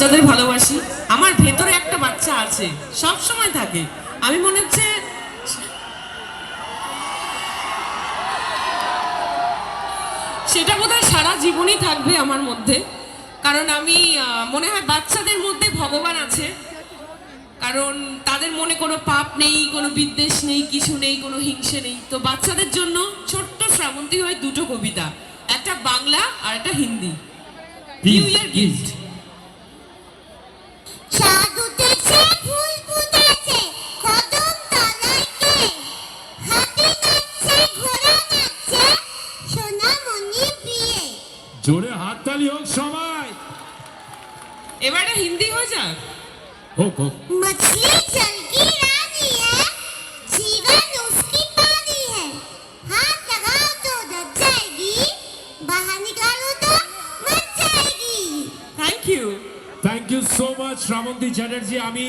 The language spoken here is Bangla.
বাচ্চাদের ভালোবাসি। আমার ভেতরে একটা বাচ্চা আছে সব সময় থাকে। আমি মনে হচ্ছে সেটা বোধহয় সারা জীবনই থাকবে আমার মধ্যে। কারণ আমি মনে হয় বাচ্চাদের মধ্যে ভগবান আছে। কারণ তাদের মনে কোনো পাপ নেই কোনো বিদ্বেষ নেই কিছু নেই কোনো হিংসে নেই। তো বাচ্চাদের জন্য ছোট্ট শ্রাবন্তী হয় দুটো কবিতা একটা বাংলা আর একটা হিন্দি। নিউ ইয়ার গিফট জোরে হাততালি হোক সবাই এবারে হিন্দি হয়ে যাক হোক হোক मछली जल की रानी है जीवन उसकी पानी है हाथ लगाओ तो डर जाएगी बाहर निकालो तो मर जाएगी thank you thank you so much Srabanti Chatterjee আমি